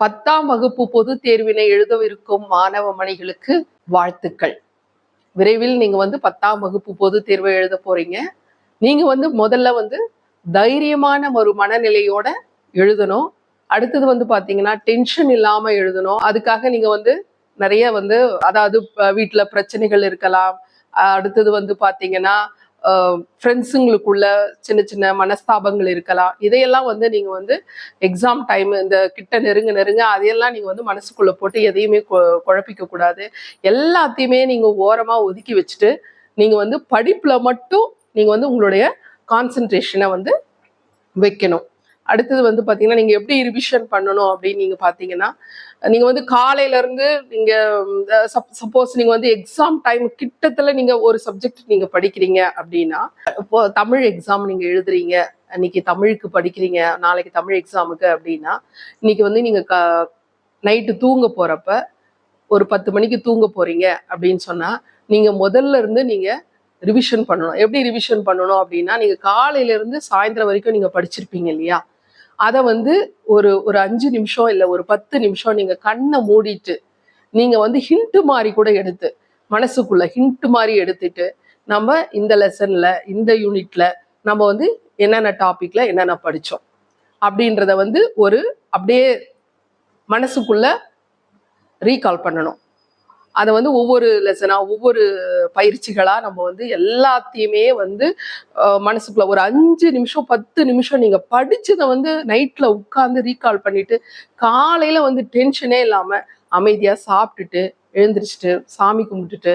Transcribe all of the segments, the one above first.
பத்தாம் வகுப்பு பொது தேர்வினை எழுதவிருக்கும் மாணவ மணிகளுக்கு வாழ்த்துக்கள். விரைவில் நீங்க வந்து பத்தாம் வகுப்பு பொது தேர்வை எழுத போறீங்க. நீங்க வந்து முதல்ல வந்து தைரியமான ஒரு மனநிலையோட எழுதணும். அடுத்தது வந்து பாத்தீங்கன்னா டென்ஷன் இல்லாம எழுதணும். அதுக்காக நீங்க வந்து நிறைய வந்து அதாவது வீட்டுல பிரச்சனைகள் இருக்கலாம். அடுத்தது வந்து பாத்தீங்கன்னா ஃப்ரெண்ட்ஸுங்களுக்குள்ள சின்ன சின்ன மனஸ்தாபங்கள் இருக்கலாம். இதையெல்லாம் வந்து நீங்கள் வந்து எக்ஸாம் டைம் இந்த கிட்ட நெருங்க நெருங்க அதையெல்லாம் நீங்கள் வந்து மனசுக்குள்ளே போட்டு எதையுமே கொ- குழப்பிக்க கூடாது. எல்லாத்தையுமே நீங்கள் ஓரமாக ஒதுக்கி வச்சுட்டு நீங்கள் வந்து படிப்பில் மட்டும் நீங்கள் வந்து உங்களுடைய கான்சென்ட்ரேஷனை வந்து வைக்கணும். அடுத்தது வந்து பார்த்தீங்கன்னா நீங்கள் எப்படி ரிவிஷன் பண்ணணும் அப்படின்னு நீங்கள் பார்த்தீங்கன்னா நீங்கள் வந்து காலையிலேருந்து நீங்கள் சப் சப்போஸ் நீங்கள் வந்து எக்ஸாம் டைம் கிட்டத்தில் நீங்கள் ஒரு சப்ஜெக்ட் நீங்கள் படிக்கிறீங்க அப்படின்னா இப்போ தமிழ் எக்ஸாம் நீங்கள் எழுதுறீங்க இன்னைக்கு தமிழுக்கு படிக்கிறீங்க நாளைக்கு தமிழ் எக்ஸாமுக்கு அப்படின்னா இன்னைக்கு வந்து நீங்கள் க நைட்டு தூங்க போகிறப்ப ஒரு பத்து மணிக்கு தூங்க போகிறீங்க அப்படின்னு சொன்னால் நீங்கள் முதல்ல இருந்து நீங்கள் ரிவிஷன் பண்ணணும். எப்படி ரிவிஷன் பண்ணணும் அப்படின்னா நீங்கள் காலையிலேருந்து சாயந்தரம் வரைக்கும் நீங்கள் படிச்சிருப்பீங்க இல்லையா? அதை வந்து ஒரு ஒரு அஞ்சு நிமிஷம் இல்லை ஒரு பத்து நிமிஷம் நீங்கள் கண்ணை மூடிட்டு நீங்கள் வந்து ஹிண்ட்டு மாதிரி கூட எடுத்து மனசுக்குள்ள ஹிண்ட் மாதிரி எடுத்துட்டு நம்ம இந்த லெசனில் இந்த யூனிட்டில் நம்ம வந்து என்னென்ன டாப்பிக்கில் என்னென்ன படித்தோம் அப்படின்றத வந்து ஒரு அப்படியே மனசுக்குள்ள ரீகால் பண்ணணும். அதை வந்து ஒவ்வொரு லெசனாக ஒவ்வொரு பயிற்சிகளாக நம்ம வந்து எல்லாத்தையுமே வந்து மனசுக்குள்ள ஒரு அஞ்சு நிமிஷம் பத்து நிமிஷம் நீங்கள் படித்ததை வந்து நைட்டில் உட்காந்து ரீகால் பண்ணிட்டு காலையில் வந்து டென்ஷனே இல்லாமல் அமைதியாக சாப்பிட்டுட்டு எழுந்திரிச்சிட்டு சாமி கும்பிட்டுட்டு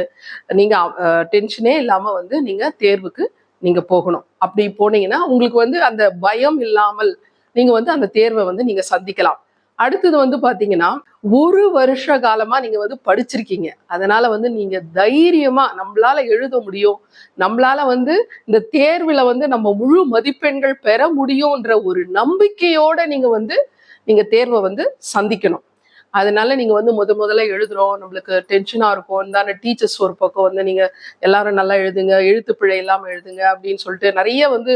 நீங்கள் டென்ஷனே இல்லாமல் வந்து நீங்கள் தேர்வுக்கு நீங்கள் போகணும். அப்படி போனீங்கன்னா உங்களுக்கு வந்து அந்த பயம் இல்லாமல் நீங்கள் வந்து அந்த தேர்வை வந்து நீங்கள் சந்திக்கலாம். அடுத்தது வந்து பாத்தீங்கன்னா ஒரு வருஷ காலமா நீங்க வந்து படிச்சிருக்கீங்க. அதனால வந்து நீங்க தைரியமா நம்மளால எழுத முடியும். நம்மளால வந்து இந்த தேர்வில் வந்து நம்ம முழு மதிப்பெண்கள் பெற முடியும்ன்ற ஒரு நம்பிக்கையோட நீங்க வந்து நீங்க தேர்வை வந்து சந்திக்கணும். அதனால நீங்க வந்து முத முதல்ல எழுதுறோம். நம்மளுக்கு டென்ஷனா இருக்கும். இந்தான டீச்சர்ஸ் ஒரு பக்கம் வந்து நீங்க எல்லாரும் நல்லா எழுதுங்க எழுத்து பிழை இல்லாம எழுதுங்க அப்படின்னு சொல்லிட்டு நிறைய வந்து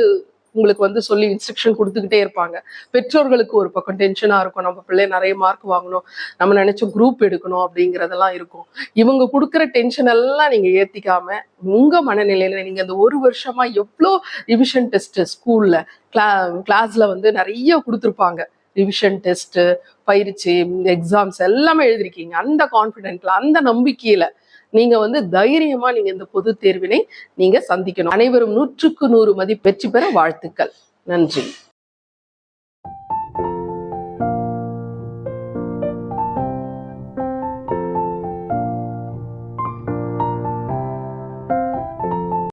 உங்களுக்கு வந்து சொல்லி இன்ஸ்ட்ரக்ஷன் கொடுத்துக்கிட்டே இருப்பாங்க. பெற்றோர்களுக்கு ஒரு பக்கம் டென்ஷனாக இருக்கும். நம்ம பிள்ளை நிறைய மார்க் வாங்கணும். நம்ம நினைச்ச குரூப் எடுக்கணும் அப்படிங்கிறதெல்லாம் இருக்கும். இவங்க கொடுக்குற டென்ஷன் எல்லாம் நீங்கள் ஏற்றிக்காம உங்கள் மனநிலையில் நீங்கள் அந்த ஒரு வருஷமாக எவ்வளோ ரிவிஷன் டெஸ்ட்டு ஸ்கூலில் கிளா கிளாஸில் வந்து நிறைய கொடுத்துருப்பாங்க. ரிவிஷன் டெஸ்ட்டு பயிற்சி எக்ஸாம்ஸ் எல்லாமே எழுதிருக்கீங்க. அந்த கான்ஃபிடென்ட்ல அந்த நம்பிக்கையில் நீங்க வந்து தைரியமா நீங்க இந்த பொது தேர்வினை நீங்க சந்திக்கணும். அனைவரும் நூற்றுக்கு நூறு மதிப்பு வெற்றி பெற வாழ்த்துக்கள். நன்றி.